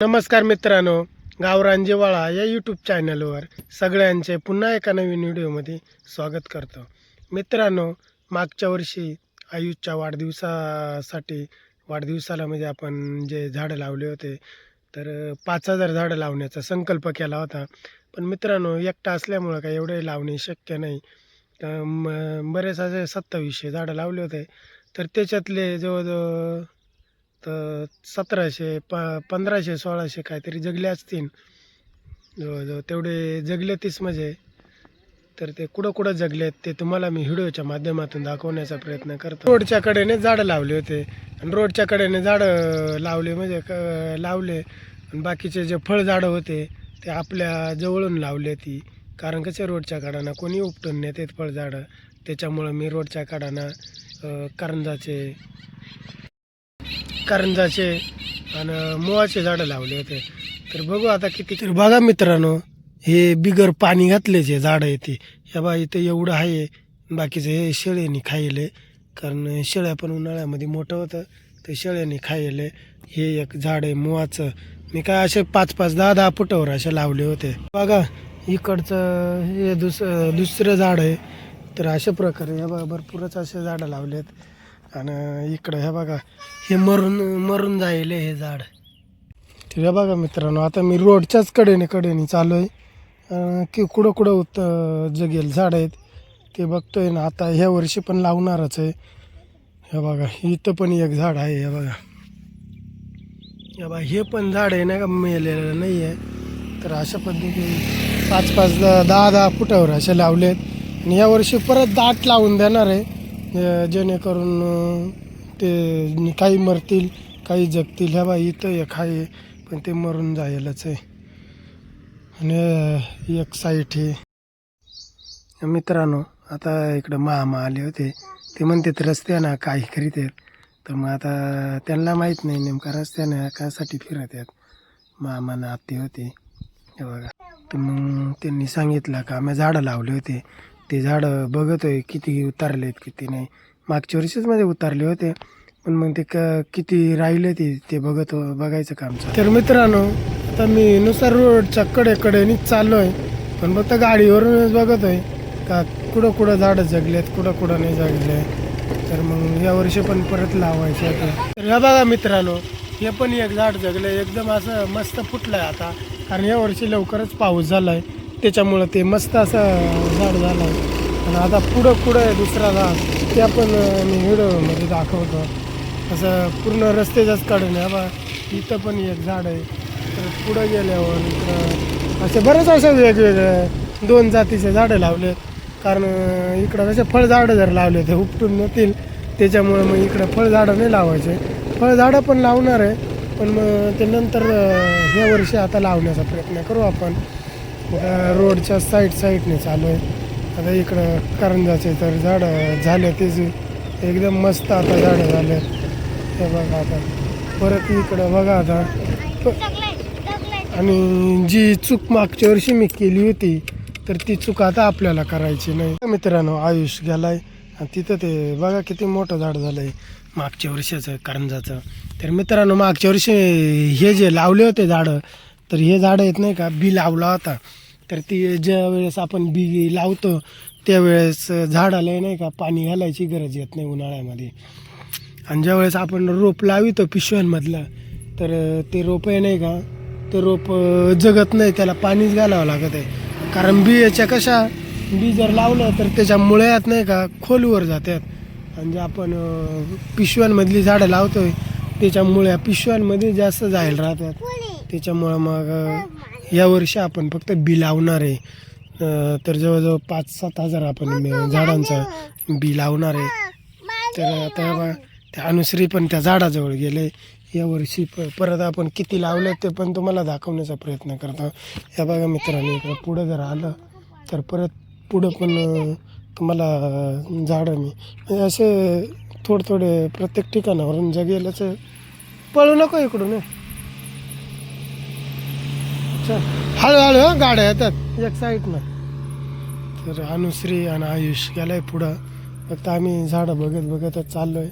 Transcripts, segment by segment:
नमस्कार मित्रांनो गावरान जिवाळा या यूट्यूब चॅनलवर सगळ्यांचे पुन्हा एका नवीन व्हिडिओमध्ये स्वागत करतो. मित्रांनो मागच्या वर्षी आयुषच्या वाढदिवसासाठी वाढदिवसाला म्हणजे आपण जे झाडं लावले होते तर पाच हजार झाडं लावण्याचा संकल्प केला होता. पण मित्रांनो एकटा असल्यामुळं काय एवढे लावणे शक्य नाही. तर म बरेच असे सत्तावीसशे झाडं लावले होते. तर त्याच्यातले जवळजवळ तर सतराशे प पंधराशे सोळाशे काहीतरी जगले असतील. जवळजवळ तेवढे जगले तीच म्हणजे. तर ते कुठं कुठं जगलेत ते तुम्हाला मी व्हिडिओच्या माध्यमातून दाखवण्याचा प्रयत्न करतो. रोडच्या कडेने झाडं लावले होते. आणि रोडच्या कडेने झाडं लावले म्हणजे क लावले. आणि बाकीचे जे फळझाडं होते ते आपल्या जवळून लावले ती. कारण कसे रोडच्या कडानं कोणी उपटून नेते फळझाडं. त्याच्यामुळं मी रोडच्या कडानं करंजाचे कारंजाचे आणि मुळाचे झाडं लावले होते. तर बघू आता किती तर बघा मित्रांनो हे बिगर पाणी घातल्याचे झाडं येते या बा इथे एवढं आहे बाकीचं हे शेळ्यांनी खायले. कारण शेळ्या पण उन्हाळ्यामध्ये मोठं होतं तर शेळ्यांनी खायले. हे एक झाड आहे मोहाचं मी काय असे पाच पाच दहा दहा फुटावर असे लावले होते. बघा इकडचं हे दुस दुसरं झाड आहे. तर अशा प्रकारे या बघा भरपूरच असे झाडं लावलेत. आणि इकडं हे बघा हे मरून मरून जाईल हे झाड. ते हे बघा मित्रांनो आता मी रोडच्याच कडेने कडेने चालू आहे की कुठं कुठं उत जगेल झाड आहेत ते बघतोय ना आता ह्या वर्षी पण लावणारच आहे. हे बघा इथं पण एक झाड आहे हे बघा. हे बघा हे पण झाड आहे ना का मेलेलं नाही आहे तर अशा पद्धतीने पाच पाच दहा दहा दहा फुटावर असे लावलेत. आणि यावर्षी परत दाट लावून देणार आहे. जेणेकरून ते काही मरतील काही जगतील. ह्या बाई इथं एक आहे पण ते मरून जायलाच आहे. आणि एक साईट हे मित्रांनो आता इकडं मामा आले होते. ते म्हणतात रस्त्यानं काही करीत आहेत? तर मग आता त्यांना माहीत नाही नेमका रस्त्यानं कासाठी फिरत आहेत. मामानं आत्ते होते. हे बघा. तर मग त्यांनी सांगितलं का? आम्ही झाडं लावले होते. ते झाडं बघतोय किती उतारलेत किती नाही. मागच्या वर्षीच मध्ये उतारले होते पण मग ते क किती राहिले ते ते बघत बघायचं काम तर मित्रांनो आता मी नुसार रोडच्या कडे कडेनीच चाललो आहे पण फक्त गाडीवरूनच बघतोय. का कुठं कुठं झाडं जगलेत कुठं कुठं नाही जगले तर मग या वर्षी पण परत लावायचे आता तर ह्या बघा मित्रांनो हे पण एक झाड जगलं एकदम असं मस्त फुटलंय आता. कारण या वर्षी लवकरच पाऊस झालाय. त्याच्यामुळं ते मस्त असं झाड झालं. आणि आता पुढं पुढं आहे दुसरा झाड. ते आपण मी व्हिडिओमध्ये दाखवतो. असं पूर्ण रस्त्याच्याच काढून आहे. बा इथं पण एक झाड आहे. तर पुढं गेल्यावर इकडं असे बरेच असे वेगवेगळे दोन जातीचे झाडं लावले कारण इकडं कसे फळझाडं जर लावले ते उपटून नेतील त्याच्यामुळे मग इकडं फळझाडं नाही लावायचे. फळझाडं पण लावणार आहे. पण मग ते नंतर ह्या वर्षी आता लावण्याचा प्रयत्न करू आपण. रोडच्या साईड साईडने चालू आहे. आता इकडं करंजाचे तर झाडं झाले तेच एकदम मस्त आता झाडं झाले. हे बघा आता. परत इकडं बघा आता. आणि जी चूक मागच्या वर्षी मी केली होती तर ती चूक आता आपल्याला करायची नाही. मित्रांनो आयुष गेलाय. आणि तिथं ते बघा किती मोठं झाड झालंय. मागच्या वर्षाचं करंजाचं. तर मित्रांनो मागच्या वर्षी हे जे लावले होते झाडं तर हे झाडं येत नाही का बी लावला होता. तर ती ज्या वेळेस आपण बी लावतो त्यावेळेस झाडाला नाही का पाणी घालायची गरज येत नाही उन्हाळ्यामध्ये. आणि ज्यावेळेस आपण रोप लावितो पिशव्यांमधलं तर ते रोप आहे नाही का ते रोप जगत नाही त्याला पाणीच घालावं लागत आहे. कारण बी याच्या कशा बी जर लावलं तर त्याच्या मुळ्यात नाही का खोलवर जातात आणि जे आपण पिशव्यांमधली झाडं लावतोय त्याच्या मुळ्या पिशव्यांमध्ये जास्त जायला राहतात. त्याच्यामुळं मग यावर्षी आपण फक्त बी लावणार आहे. तर जवळजवळ पाच सात हजार आपण बी- झाडांचं बी लावणार आहे. तर आता बा त्या अनुश्री पण त्या झाडाजवळ गेले. यावर्षी प परत आपण किती लावले ते पण तुम्हाला दाखवण्याचा प्रयत्न करतो. या बघा मित्रांनी इकडं पुढं जर आलं तर परत पुढं पण तुम्हाला झाडं मी म्हणजे असे थोडे थोडे प्रत्येक ठिकाणावरून जगेलच. पळू नको इकडून. हळूहळू हं, गाड्या येतात. एक साईडनं. तर अनुश्री आणि आयुष गेलाय पुढं. फक्त आम्ही झाडं बघत बघतच चाललो आहे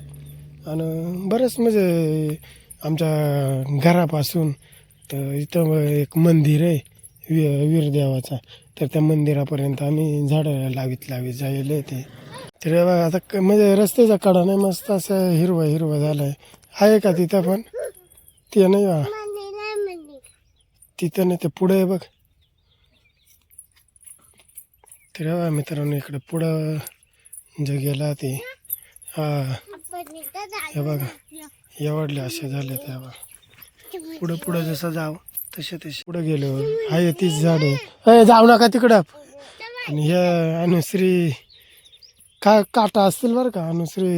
आणि बरंच म्हणजे आमच्या घरापासून तर इथं एक मंदिर आहे वि वीरदेवाचा. तर त्या मंदिरापर्यंत आम्ही झाडं लावीत लावीत जायला ते. तर आता क- म्हणजे रस्त्याचा कडा नाही मस्त असं हिरवं हिरवं झालं आहे आहे का तिथं पण? ते नाही तिथं नाही ते पुढं आहे बघ. तर बघा मित्रांनो इकडं पुढं जे गेला ते. हा. हे बघा एवढले असे झाले ते बघा. पुढं पुढं जसं जाव तसे तसे. पुढं गेलो. आहे तीच झाड आहे. जाऊ नका तिकडं. आणि हे अनुश्री का काटा असतील बरं का? अनुश्री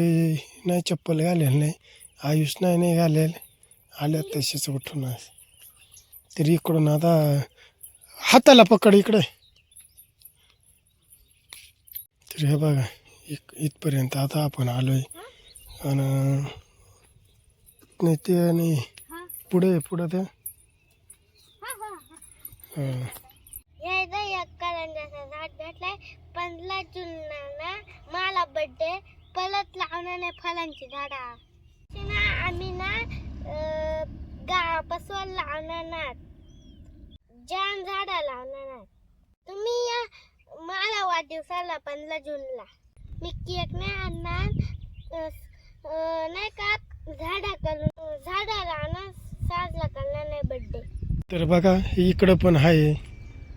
नाही चप्पल घालेल नाही. आयुष नाही नाही घालेल. आल्या तसेच उठून असं तरी इकडून आता हाताला पकड इकडे. तर हे बघा इक इथपर्यंत आता आपण आलोय. आणि नाही ते आणि पुढे पुढं ते. पंधरा जूनला मला बर्थडे परत लावणार नाही फळांची झाडा. आम्ही ना अं, गावापासून लावणार जाम झाडा लावणार ना तुम्ही या मला वाढदिवसाला पंधरा जूनला मी केक नाही आणणार. नाही का? झाडा करून झाडा लावणार साजरा करणार नाही बर्थडे तर बघा इकडं पण आहे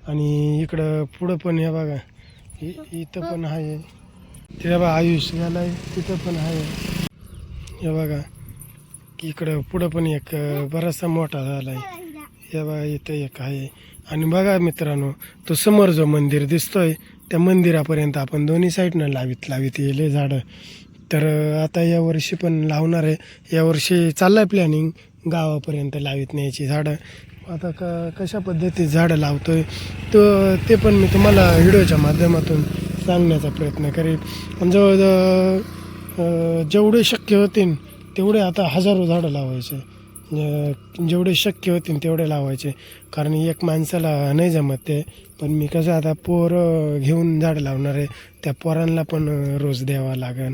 आणि इकडं पुढं पण हे बघा. इथं पण आहे. ते बघा आयुष गेलाय तिथं पण आहे. हे बघा इकडं पुढं पण एक बराचसा मोठा झालाय. या बघा इथं एक आहे. आणि बघा मित्रांनो तो समोर जो मंदिर दिसतोय त्या मंदिरापर्यंत आपण दोन्ही साईडनं लावीत लावीत येले झाडं. तर आता यावर्षी पण लावणार आहे. यावर्षी चाललं आहे प्लॅनिंग गावापर्यंत लावीत न्यायची झाडं. आता क कशा पद्धतीत झाडं लावतोय तो ते पण मी तुम्हाला व्हिडिओच्या माध्यमातून सांगण्याचा प्रयत्न करेन. पण जवळजवळ जेवढे शक्य होतील तेवढे आता हजारो झाडं लावायचे. जेवढे शक्य होतील तेवढे लावायचे. कारण एक माणसाला नाही जमत ते. पण मी कसं आता पोर घेऊन झाडं लावणार आहे. त्या पोरांना पण रोज द्यावा लागेल.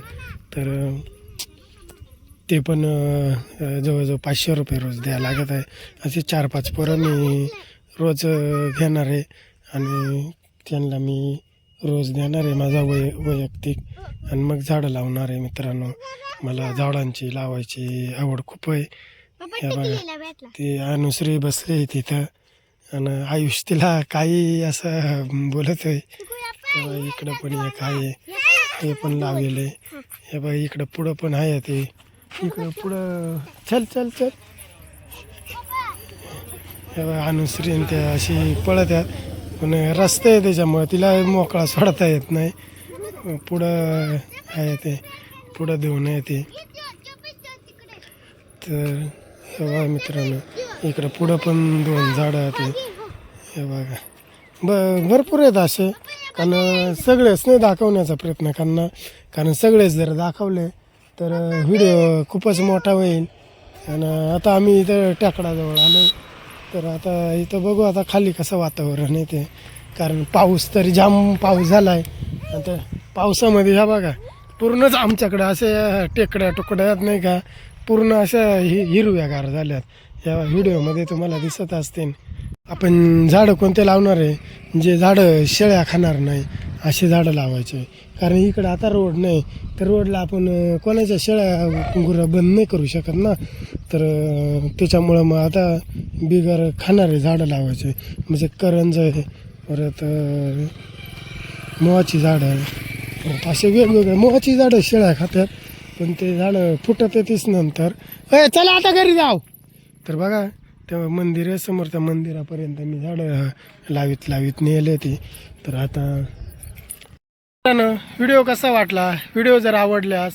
तर ते पण जवळजवळ पाचशे रुपये रोज द्यायला लागत आहे. असे चार पाच पोरं मी रोज घेणार आहे. आणि त्यांना मी रोज देणार आहे माझा वै वैयक्तिक. आणि मग झाडं लावणार आहे मित्रांनो. मला झाडांची लावायची आवड खूप आहे. हे बघा. ती अनुश्री बसली तिथं. आणि आयुष तिला काही असं बोलत आहे. इकडं पण एक आहे. हे पण लावलेलं आहे. हे. बघा इकडं पुढं पण आहे ते. इकडं पुढं चल चल चल. हे बघा अनुश्री त्या अशी पळत आहेत. पण रस्ते आहे त्याच्यामुळे तिला मोकळा सोडता येत नाही. पुढं आहे ते. पुढं देऊन आहे ते. तर बघा मित्रांनो इकडं पुढं पण दोन झाडं आहेत. हे बघा. ब भरपूर आहेत असे. कारण सगळेच नाही दाखवण्याचा प्रयत्न करणार. कारण सगळेच जर दाखवले तर व्हिडिओ खूपच मोठा होईल. आणि आता आम्ही इथं टेकडाजवळ आलो. तर आता इथं बघू आता खाली कसं वातावरण आहे ते. कारण पाऊस तरी जाम पाऊस झाला आहे आता पावसामध्ये ह्या बघा पूर्णच आमच्याकडे असे टेकड्या तुकड्यात नाही का? पूर्ण अशा हि हिरव्यागार झाल्यात. या व्हिडिओमध्ये तुम्हाला दिसत असतील आपण झाडं कोणते लावणार आहे? जे झाडं शेळ्या खाणार नाही असे झाडं लावायचे. कारण इकडं आता रोड नाही तर रोडला आपण कोणाच्या शेळ्या गुरं बंद नाही करू शकत ना. तर त्याच्यामुळं मग आता बिगर खाणारे झाडं लावायचे. म्हणजे करंज आहे परत मोहाची झाडं. परत असे वेगवेगळे मोहाची झाडं शेळ्या खात्यात. पण ते झाडं फुटत येतेच नंतर. ए चला आता घरी जाऊ. तर बघा त्या मंदिर आहे समोर त्या मंदिरापर्यंत मी झाडं लावीत लावीत नेले ते. तर आता व्हिडिओ कसा वाटला? व्हिडिओ जर आवडल्यास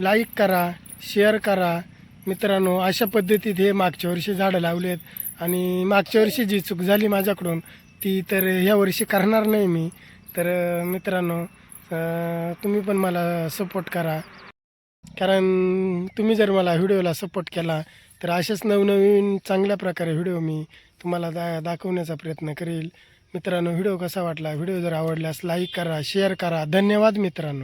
लाईक करा शेअर करा. मित्रांनो अशा पद्धतीत हे मागच्या वर्षी झाडं लावलेत आणि मागच्या वर्षी जी चूक झाली माझ्याकडून ती तर ह्या वर्षी करणार नाही मी. तर मित्रांनो तुम्ही पण मला सपोर्ट करा. कारण तुम्ही जर मला व्हिडिओला सपोर्ट केला तर असेच नवनवीन चांगल्या प्रकारे व्हिडिओ मी तुम्हाला दा दाखवण्याचा प्रयत्न करेल. मित्रांनो व्हिडिओ कसा वाटला? व्हिडिओ जर आवडल्यास लाईक करा शेअर करा. धन्यवाद मित्रांनो.